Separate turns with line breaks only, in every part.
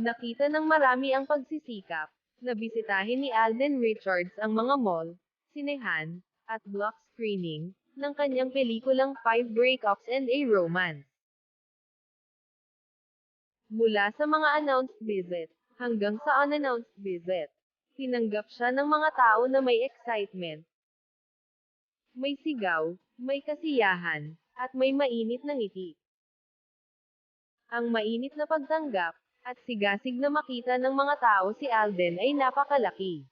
Nakita ng marami ang pagsisikap na bisitahin ni Alden Richards ang mga mall, sinehan, at block screening ng kanyang pelikulang Five Breakups and a Romance. Mula sa mga announced visit, hanggang sa unannounced visit, tinanggap siya ng mga tao na may excitement. May sigaw, may kasiyahan, at may mainit na ngiti. Ang mainit na pagtanggap, at sigasig na makita ng mga tao si Alden ay napakalaki.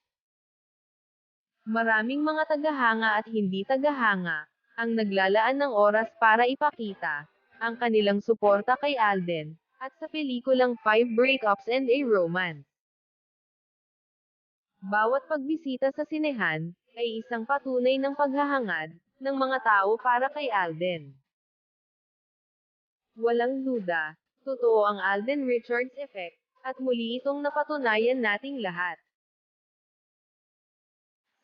Maraming mga tagahanga at hindi tagahanga, ang naglalaan ng oras para ipakita, ang kanilang suporta kay Alden, at sa pelikulang Five Breakups and a Romance. Bawat pagbisita sa sinehan, ay isang patunay ng paghahangad, ng mga tao para kay Alden. Walang duda, totoo ang Alden Richards effect, at muli itong napatunayan nating lahat.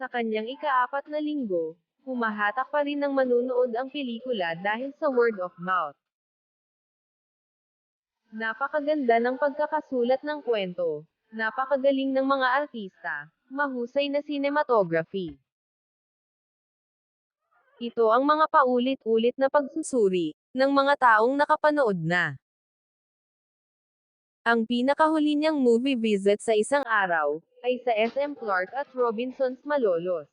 Sa kanyang ikaapat na linggo, humahatak pa rin ng manunood ang pelikula dahil sa word of mouth. Napakaganda ng pagkakasulat ng kwento, napakagaling ng mga artista, mahusay na cinematography. Ito ang mga paulit-ulit na pagsusuri ng mga taong nakapanood na. Ang pinakahuli niyang movie visit sa isang araw, ay sa SM Clark at Robinsons Malolos.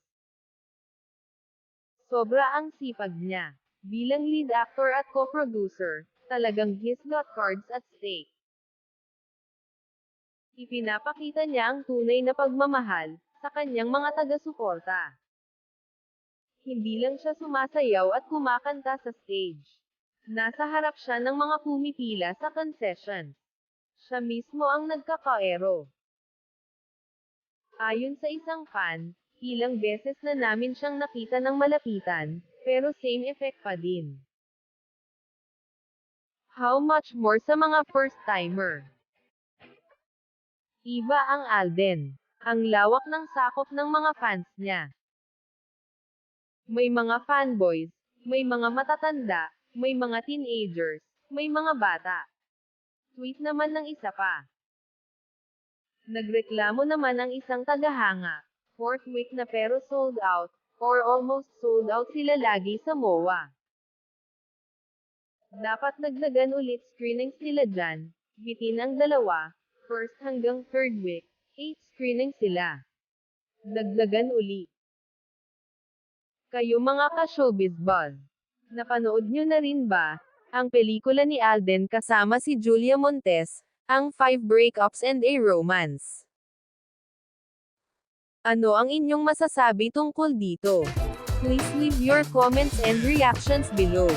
Sobra ang sipag niya. Bilang lead actor at co-producer, talagang he's got cards at stake. Ipinapakita niya ang tunay na pagmamahal, sa kanyang mga taga-suporta. Hindi lang siya sumasayaw at kumakanta sa stage. Nasa harap siya ng mga pumipila sa concession. Siya mismo ang nagkakaero. Ayon sa isang fan, ilang beses na namin siyang nakita ng malapitan, pero same effect pa din. How much more sa mga first-timer? Iba ang Alden. Ang lawak ng sakop ng mga fans niya. May mga fanboys, may mga matatanda, may mga teenagers, may mga bata. Tweet naman ng isa pa. Nagreklamo naman ang isang tagahanga. Fourth week na pero sold out, or almost sold out sila lagi sa MOA. Dapat nagdagan ulit screenings nila dyan, bitin ang dalawa, first hanggang third week, 8 screenings sila. Dagdagan uli. Kayo mga ka-showbiz buzz. Napanood nyo na rin ba, ang pelikula ni Alden kasama si Julia Montes, ang Five Breakups and a Romance. Ano ang inyong masasabi tungkol dito? Please leave your comments and reactions below.